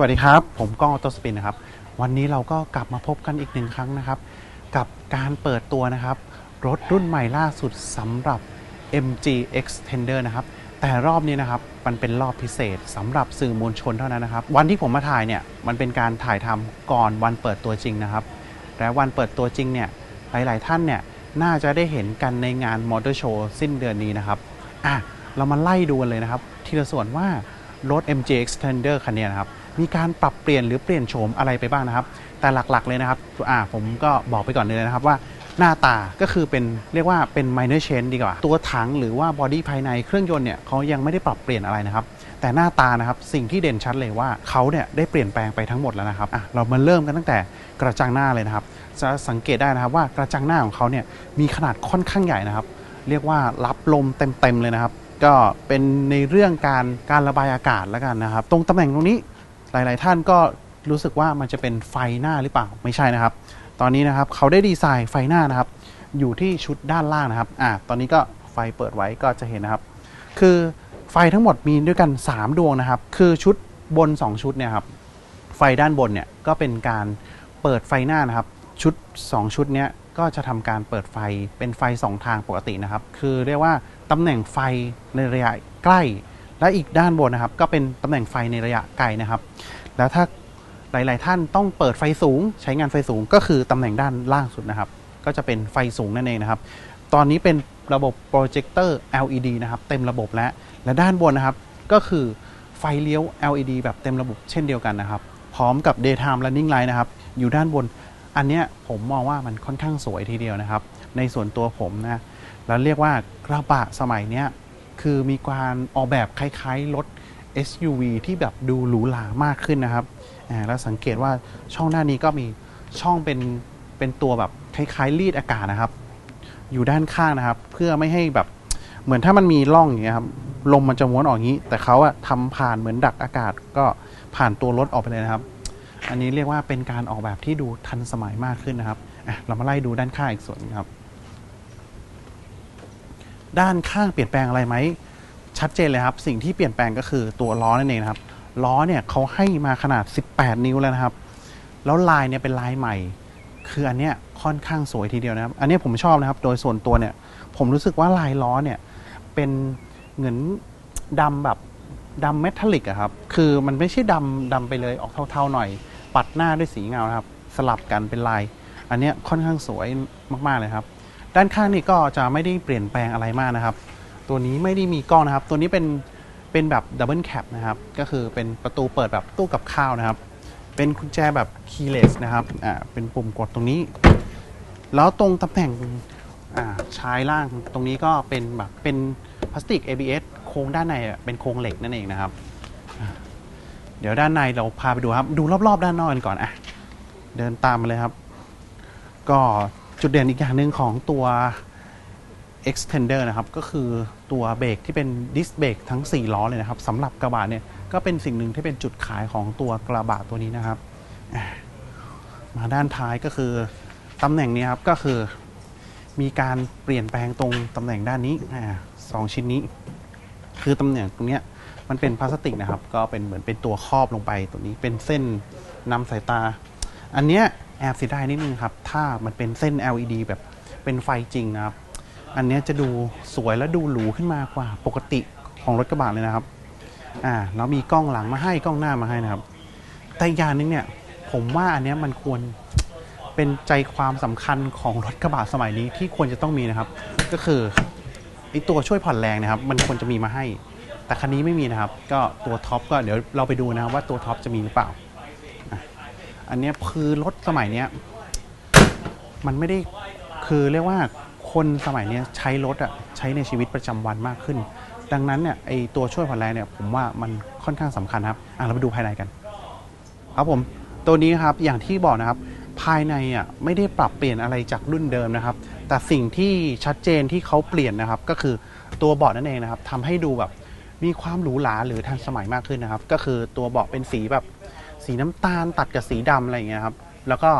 สวัสดีครับ ผมก้องออโตสปินนะครับ วันนี้เราก็กลับมาพบกันอีกหนึ่งครั้งนะครับ กับการเปิดตัวนะครับ รถรุ่นใหม่ล่าสุดสำหรับ MG Extender นะครับ แต่รอบนี้นะครับ มันเป็นรอบพิเศษสำหรับสื่อมวลชนเท่านั้นนะครับ วันที่ผมมาถ่ายเนี่ย มันเป็นการถ่ายทำก่อนวันเปิดตัวจริงนะครับ และวันเปิดตัวจริงเนี่ย หลาย ๆ ท่านเนี่ย น่าจะได้เห็นกันในงานมอเตอร์โชว์สิ้นเดือนนี้นะครับอะเรามาไล่ดูกันเลยนะครับ ทีละส่วนว่ารถ MG Extender คันนี้นะครับ มีการปรับเปลี่ยนหรือเปลี่ยนโฉมอะไรไปบ้างนะครับ แต่หลักๆเลยนะครับอ่าผมก็บอกไปก่อนเลยนะครับว่าหน้าตาก็คือเป็นเรียกว่าเป็น minor change ดีกว่า ตัวถังหรือว่าบอดี้ภายในเครื่องยนต์เนี่ยเขายังไม่ได้ปรับเปลี่ยนอะไรนะครับ แต่หน้าตานะครับสิ่งที่เด่นชัดเลยว่าเขาเนี่ยได้เปลี่ยนแปลงไปทั้งหมดแล้วนะครับอะเรามาเริ่มกันตั้งแต่กระจังหน้าเลยนะครับ จะสังเกตได้นะครับว่ากระจังหน้าของเขาเนี่ยมีขนาดค่อนข้างใหญ่นะครับ เรียกว่ารับลมเต็มๆเลยนะครับ ก็เป็นในเรื่องการการระบายอากาศแล้วกันนะครับ ตรงตำแหน่งตรงนี้ หลาย ๆ ท่านก็รู้สึกว่ามันจะเป็นไฟหน้าหรือเปล่าไม่ใช่นะครับ ตอนนี้นะครับเขาได้ดีไซน์ไฟหน้านะครับ อยู่ที่ชุดด้านล่างนะครับอ่าตอนนี้ก็ไฟเปิดไว้ก็จะเห็นนะครับ คือไฟทั้งหมดมีด้วยกัน 3 ดวงนะครับ คือชุดบน 2 ชุดเนี่ยครับไฟด้านบนเนี่ยก็เป็นการเปิดไฟหน้านะครับ ชุด 2 ชุดเนี้ยก็จะทำการเปิดไฟเป็นไฟ 2 ทางปกตินะครับ คือเรียกว่าตำแหน่งไฟในระยะใกล้ และอีกด้านบนนะครับ ก็เป็นตำแหน่งไฟในระยะไกลนะครับ แล้วถ้าหลาย ๆ ท่านต้องเปิดไฟสูง ใช้งานไฟสูงก็คือตำแหน่งด้านล่างสุดนะครับ ก็จะเป็นไฟสูงนั่นเองนะครับ ตอนนี้เป็นระบบโปรเจคเตอร์ LED นะครับ เต็มระบบแล้วและด้านบนนะครับ ก็คือไฟเลี้ยว LED แบบเต็มระบบเช่นเดียวกันนะครับ พร้อมกับ daytime running light นะครับ อยู่ด้านบน อันเนี้ยผมมองว่ามันค่อนข้างสวยทีเดียวนะครับ ในส่วนตัวผมนะ แล้วเรียกว่ากระบะสมัยเนี้ย คือมีการออกแบบคล้ายๆ รถ SUV ที่แบบดูหรูหรามากขึ้นนะครับอ่าแล้วสังเกตว่าช่องด้านนี้ก็มีช่องเป็นเป็นตัวแบบคล้ายๆรีดอากาศนะครับ อยู่ด้านข้างนะครับ เพื่อไม่ให้แบบเหมือนถ้ามันมีร่องอย่างเงี้ยครับลมมันจะม้วนออกอย่างนี้ แต่เขาอะทำผ่านเหมือนดักอากาศก็ผ่านตัวรถออกไปเลยนะครับ อันนี้เรียกว่าเป็นการออกแบบที่ดูทันสมัยมากขึ้นนะครับเรามาไล่ดูด้านข้างอีกส่วนหนึงครับ ด้านข้างเปลี่ยนแปลงอะไรไหม ชัดเจนเลยครับ สิ่งที่เปลี่ยนแปลงก็คือตัวล้อนั่นเองนะครับ ล้อเนี่ยเขาให้มาขนาด 18 นิ้วแล้วนะครับ แล้วลายเนี่ยเป็นลายใหม่ คืออันเนี้ยค่อนข้างสวยทีเดียวนะครับ อันนี้ผมชอบนะครับ โดยส่วนตัวเนี่ย ผมรู้สึกว่าลายล้อเนี่ยเป็นเหมือนดำแบบดำเมทัลลิกอะครับ คือมันไม่ใช่ดำดำไปเลยออกเทาๆหน่อย ปัดหน้าด้วยสีเงาครับ สลับกันเป็นลาย อันเนี้ยค่อนข้างสวยมากๆเลยครับ ด้านข้างนี่ก็จะไม่ได้เปลี่ยนแปลงอะไรมากนะครับ ตัวนี้ไม่ได้มีกล้องนะครับ ตัวนี้เป็นเป็นแบบดับเบิลแคปนะครับ ก็คือเป็นประตูเปิดแบบตู้กับข้าวนะครับ เป็นกุญแจแบบคีย์เลสนะครับ อ่า เป็นปุ่มกดตรงนี้ แล้วตรงตำแหน่ง อ่า ชายล่างตรงนี้ก็เป็นแบบเป็นพลาสติก ABS โครงด้านในเป็นโครงเหล็กนั่นเองนะครับ เดี๋ยวด้านในเราพาไปดูครับ ดูรอบๆ ด้านนอกกันก่อน อะ เดินตามมาเลยครับ ก็ จุดเด่นอีกอย่างหนึ่งของตัว extender นะครับ ก็คือตัวเบรกที่เป็นดิสเบรกทั้ง 4 ล้อเลยนะครับสำหรับกระบะเนี่ย ก็เป็นสิ่งหนึ่งที่เป็นจุดขายของตัวกระบะตัวนี้นะครับ มาด้านท้ายก็คือตำแหน่งนี้ครับ ก็คือมีการเปลี่ยนแปลงตรงตำแหน่งด้านนี้สองชิ้นนี้ คือตำแหน่งตรงเนี้ยมันเป็นพลาสติกนะครับ ก็เป็นเหมือนเป็นตัวครอบลงไปตรงนี้เป็นเส้นนำสายตา อันเนี้ย แอบเสียดายนิดนึงครับ ถ้ามันเป็นเส้น LED แบบเป็นไฟจริงนะครับ อันนี้จะดูสวยและดูหรูขึ้นมากว่าปกติของรถกระบะเลยนะครับ อ่าแล้วมีกล้องหลังมาให้กล้องหน้ามาให้นะครับ แต่อีกอย่างหนึงเนี่ย ผมว่าอันนี้มันควรเป็นใจความสำคัญของรถกระบะสมัยนี้ที่ควรจะต้องมีนะครับ ก็คือไอตัวช่วยผ่อนแรงนะครับ มันควรจะมีมาให้ แต่คันนี้ไม่มีนะครับ ก็ตัวท็อปก็เดี๋ยวเราไปดูนะครับว่าตัวท็อปจะมีหรือเปล่า อันนี้คือรถสมัยเนี้ยมันไม่ได้คือเรียกว่าคนสมัยนี้ใช้รถอะใช้ในชีวิตประจำวันมากขึ้น ดังนั้นเนี่ยไอตัวช่วยผ่อนแรงเนี่ยผมว่ามันค่อนข้างสำคัญครับอะเราไปดูภายในกัน ครับผมตัวนี้ครับอย่างที่บอกนะครับ ภายในอะไม่ได้ปรับเปลี่ยนอะไรจากรุ่นเดิมนะครับ แต่สิ่งที่ชัดเจนที่เขาเปลี่ยนนะครับ ก็คือตัวเบาะนั่นเองนะครับทำให้ดูแบบมีความหรูหราหรือทันสมัยมากขึ้นนะครับ ก็คือตัวเบาะเป็นสีแบบ สีน้ำตาลตัดกับสีดำอะไรอย่างเงี้ยครับ แล้วก็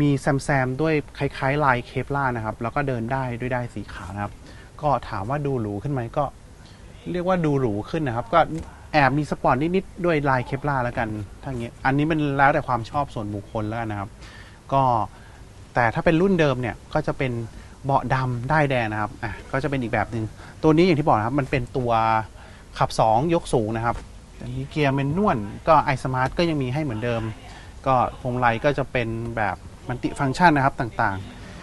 มีแซมแซมๆด้วยคล้ายๆลายเคปลานะครับ แล้วก็เดินได้ด้วยได้ายสีขาวนะครับ ก็ถามว่าดูหรูขึ้นไหมก็ เรียกว่าดูหรูขึ้นนะครับ ก็แอบมีสปอร์ตนิดๆด้วยลายเคปลาแล้วกันถ้างเงี้ยอันนี้มันแล้วแต่ความชอบส่วนบุคคลแล้วกันนะครับ ก็แต่ถ้าเป็นรุ่นเดิมเนี่ยก็จะเป็นเบาะดำได้ายแดงนะครับอะก็จะเป็นอีกแบบหนึ่งตัวนี้อย่างที่บอกนะครับ มันเป็นตัวขับ 2 ยกสูงนะครับ อันนี้เกียร์เมนนวลก็ไอสมาร์ทก็ยังมีให้เหมือนเดิม ก็พวงมาลัยก็จะเป็นแบบมันติฟังก์ชันนะครับต่าง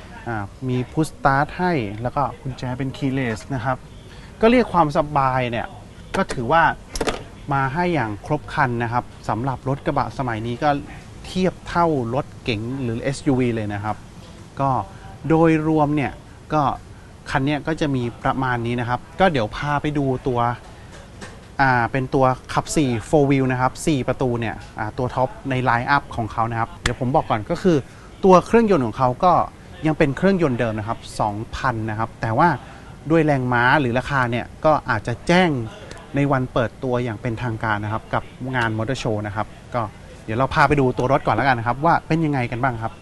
ๆ มีพุชสตาร์ทให้แล้วก็กุญแจเป็นคีย์เลสนะครับ ก็เรียกความสบายเนี่ย ก็ถือว่ามาให้อย่างครบครันนะครับสำหรับรถกระบะสมัยนี้ก็เทียบเท่ารถเก๋งหรือ SUV เลยนะครับ ก็โดยรวมเนี่ยก็คันเนี้ยก็จะมีประมาณนี้นะครับ ก็เดี๋ยวพาไปดูตัว เป็นตัวขับ 4 4 wheel นะครับ 4 ประตูเนี่ยตัวท็อปในไลน์อัพของเขานะครับ เดี๋ยวผมบอกก่อนก็คือ ตัวเครื่องยนต์ของเขาก็ยังเป็นเครื่องยนต์เดิมนะครับ 2,000 นะครับ แต่ว่าด้วยแรงม้าหรือราคาเนี่ย ก็อาจจะแจ้งในวันเปิดตัวอย่างเป็นทางการนะครับ กับงานมอเตอร์โชว์นะครับ ก็เดี๋ยวเราพาไปดูตัวรถก่อนแล้วกันนะครับ ว่าเป็นยังไงกันบ้างครับ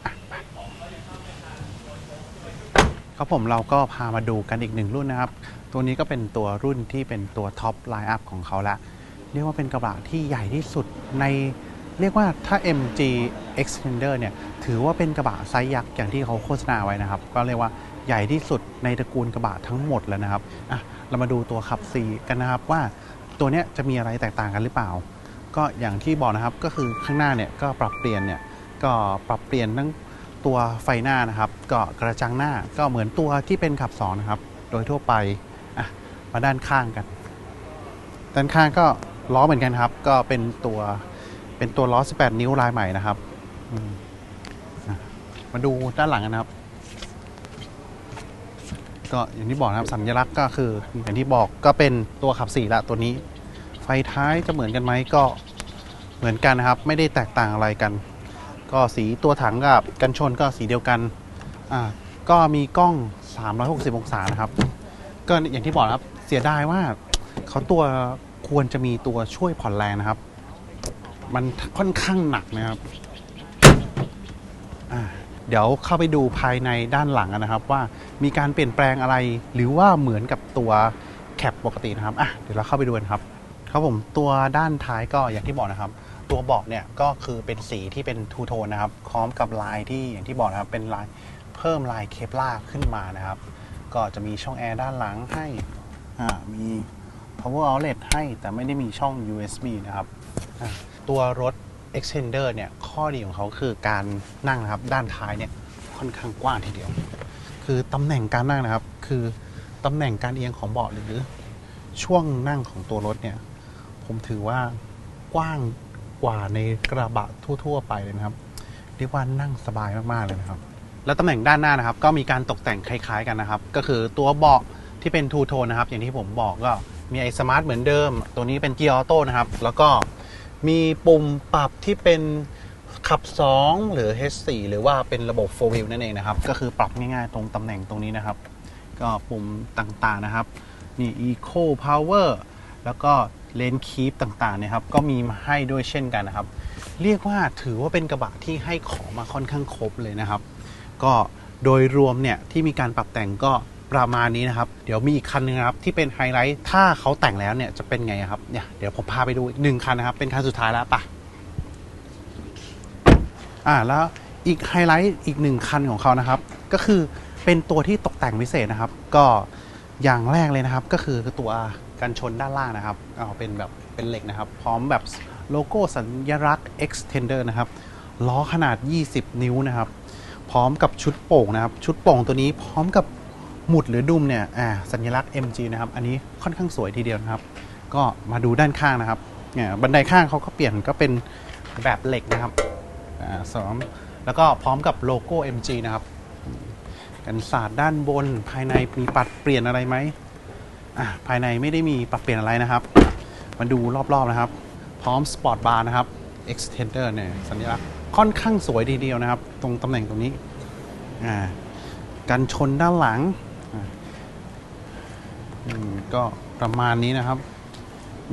ครับผมเราก็พามาดูกันอีกหนึ่งรุ่นนะครับ ตัวนี้ก็เป็นตัวรุ่นที่เป็นตัวท็อปไลน์อัพของเขาละเรียกว่าเป็นกระบะที่ใหญ่ที่สุดในเรียกว่าถ้า MG Extender เนี่ยถือว่าเป็นกระบะไซส์ยักษ์อย่างที่เขาโฆษณาไว้นะครับ ก็เรียกว่าใหญ่ที่สุดในตระกูลกระบะทั้งหมดแล้วนะครับอะเรามาดูตัวขับ4กันนะครับว่าตัวเนี้ยจะมีอะไรแตกต่างกันหรือเปล่า ก็อย่างที่บอกนะครับก็คือข้างหน้าเนี่ยก็ปรับเปลี่ยนเนี่ยก็ปรับเปลี่ยนทั้งตัวไฟหน้านะครับ ก็กระจังหน้าก็เหมือนตัวที่เป็นขับสอนะครับโดยทั่วไป มาด้านข้างกัน ด้านข้างก็ล้อเหมือนกันครับ ก็เป็นตัวเป็นตัวล้อ 18 นิ้วลายใหม่นะครับมาดูด้านหลังนะครับ ก็อย่างที่บอกนะครับสัญลักษณ์ก็คือ อย่างที่บอกก็เป็นตัวขับสี่ละตัวนี้ ไฟท้ายจะเหมือนกันไหมก็เหมือนกันนะครับ ไม่ได้แตกต่างอะไรกัน ก็สีตัวถังกับกันชนก็สีเดียวกันอ่าก็มีกล้อง 360 องศานะครับ ก็อย่างที่บอกครับ เสียดายว่าเขาตัวควรจะมีตัวช่วยผ่อนแรงนะครับ มันค่อนข้างหนักนะครับ เดี๋ยวเข้าไปดูภายในด้านหลังนะครับ ว่ามีการเปลี่ยนแปลงอะไร หรือว่าเหมือนกับตัวแคปปกตินะครับอะเดี๋ยวเราเข้าไปดูกันครับ ครับผมตัวด้านท้ายก็อย่างที่บอกนะครับ ตัวเบาะเนี่ยก็คือเป็นสีที่เป็นทูโทนนะครับพร้อมกับลายที่อย่างที่บอกนะครับเป็นลายเพิ่มลายเคปลาขึ้นมานะครับ ก็จะมีช่องแอร์ด้านหลังให้ มี power outlet ให้แต่ไม่ได้มีช่อง USB นะครับ ตัวรถ extender เนี่ยข้อดีของเขาคือการนั่งนะครับ ด้านท้ายเนี่ยค่อนข้างกว้างทีเดียว คือตำแหน่งการนั่งนะครับ คือตำแหน่งการเอียงของเบาะหรือช่วงนั่งของตัวรถเนี่ย ผมถือว่ากว้างกว่าในกระบะทั่ว ๆ ไปเลยนะครับ เรียกว่านั่งสบายมาก ๆ เลยนะครับ แล้วตำแหน่งด้านหน้านะครับ ก็มีการตกแต่งคล้าย ๆ กันนะครับ ก็คือตัวเบาะ ที่เป็นทูโทนนะครับ อย่างที่ผมบอกก็มีไอสมาร์ทเหมือนเดิม ตัวนี้เป็นเกียร์ออโต้นะครับ แล้วก็มีปุ่มปรับที่เป็นขับ 2 หรือ H4 หรือว่าเป็นระบบ 4 wheel นั่นเองนะครับ ก็คือปรับง่ายๆตรงตำแหน่งตรงนี้นะครับ ก็ปุ่มต่างๆนะครับ นี่ Eco Power แล้วก็เลนคีปต่างๆนี่ยครับ ก็มีมาให้ด้วยเช่นกันนะครับ เรียกว่าถือว่าเป็นกระบะที่ให้ของมาค่อนข้างครบเลยนะครับ ก็โดยรวมเนี่ยที่มีการปรับแต่งก็ ประมาณนี้นะครับ เดี๋ยวมีอีกคันนึงครับที่เป็นไฮไลท์ถ้าเขาแต่งแล้วเนี่ยจะเป็นไงครับเนี่ยเดี๋ยวผมพาไปดูอีกหนึ่งคันนะครับ เป็นคันสุดท้ายแล้วปะอ่าแล้วอีกไฮไลท์อีกหนึ่งคันของเขานะครับ ก็คือเป็นตัวที่ตกแต่งพิเศษนะครับ ก็อย่างแรกเลยนะครับ ก็คือตัวกันชนด้านล่างนะครับเอาเป็นแบบเป็นเหล็กนะครับ พร้อมแบบโลโก้สัญลักษณ์ extender นะครับล้อขนาด 20 นิ้วนะครับ พร้อมกับชุดโป่งนะครับ ชุดโป่งตัวนี้พร้อมกับ หมุดหรือดุมเนี่ยอ่าสัญลักษณ์ MG นะครับอันนี้ค่อนข้างสวยทีเดียวนะครับ ก็มาดูด้านข้างนะครับเนี่ยบันไดข้างเขาก็เปลี่ยนก็เป็นแบบเหล็กนะครับอ่าสองแล้วก็พร้อมกับโลโก้ MG นะครับ กันศาสตร์ด้านบนภายในมีปรับเปลี่ยนอะไรไหมอ่าภายในไม่ได้มีปรับเปลี่ยนอะไรนะครับ มาดูรอบๆนะครับ พร้อมสปอร์ตบาร์นะครับ extender เนี่ยสัญลักษณ์ค่อนข้างสวยทีเดียวนะครับ ตรงตำแหน่งตรงนี้อ่ากันชนด้านหลัง ก็ประมาณนี้นะครับ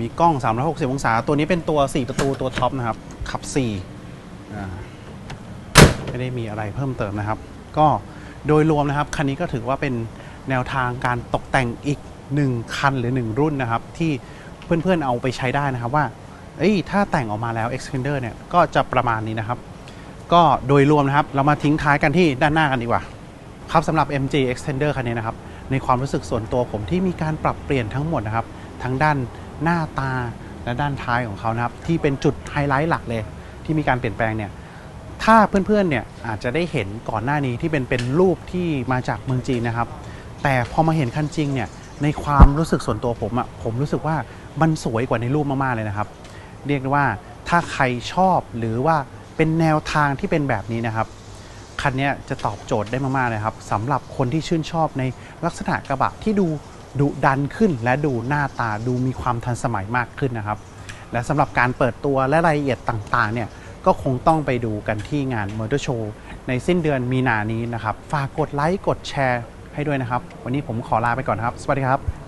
มีกล้อง 360 องศา ตัวนี้เป็นตัว 4 ประตูตัวท็อปนะครับ ขับ4อ่ไม่ได้มีอะไรเพิ่มเติมนะครับ ก็โดยรวมนะครับ คันนี้ก็ถือว่าเป็นแนวทางการตกแต่งอีก 1 คันหรือ 1 รุ่นนะครับ ที่เพื่อนๆเอาไปใช้ได้นะครับว่าเอ้ยถ้าแต่งออกมาแล้ว Extender เนี่ย ก็จะประมาณนี้นะครับ ก็โดยรวมนะครับ เรามาทิ้งท้ายกันที่ด้านหน้ากันดีกว่า ครับสำหรับ MG Extender คันนี้นะครับ ในความรู้สึกส่วนตัวผมที่มีการปรับเปลี่ยนทั้งหมดนะครับ ทั้งด้านหน้าตาและด้านท้ายของเขานะครับ ที่เป็นจุดไฮไลท์หลักเลย ที่มีการเปลี่ยนแปลงเนี่ยถ้าเพื่อนๆเนี่ยอาจจะได้เห็นก่อนหน้านี้ที่เป็นเป็นรูปที่มาจากเมืองจีนนะครับ แต่พอมาเห็นคันจริงเนี่ยในความรู้สึกส่วนตัวผมอะผมรู้สึกว่ามันสวยกว่าในรูปมากๆเลยนะครับ เรียกได้ว่าถ้าใครชอบหรือว่าเป็นแนวทางที่เป็นแบบนี้นะครับ คันนี้จะตอบโจทย์ได้มากๆเลยครับสำหรับคนที่ชื่นชอบในลักษณะกระบะที่ดูดุดันขึ้น และดูหน้าตาดูมีความทันสมัยมากขึ้นนะครับ และสำหรับการเปิดตัวและรายละเอียดต่างๆเนี่ยก็คงต้องไปดูกันที่งาน m o t o r Show ในสิ้นเดือนมีนานี้นะครับ ฝากกดไลค์กดแชร์ให้ด้วยนะครับ วันนี้ผมขอลาไปก่อนครับ สวัสดีครับ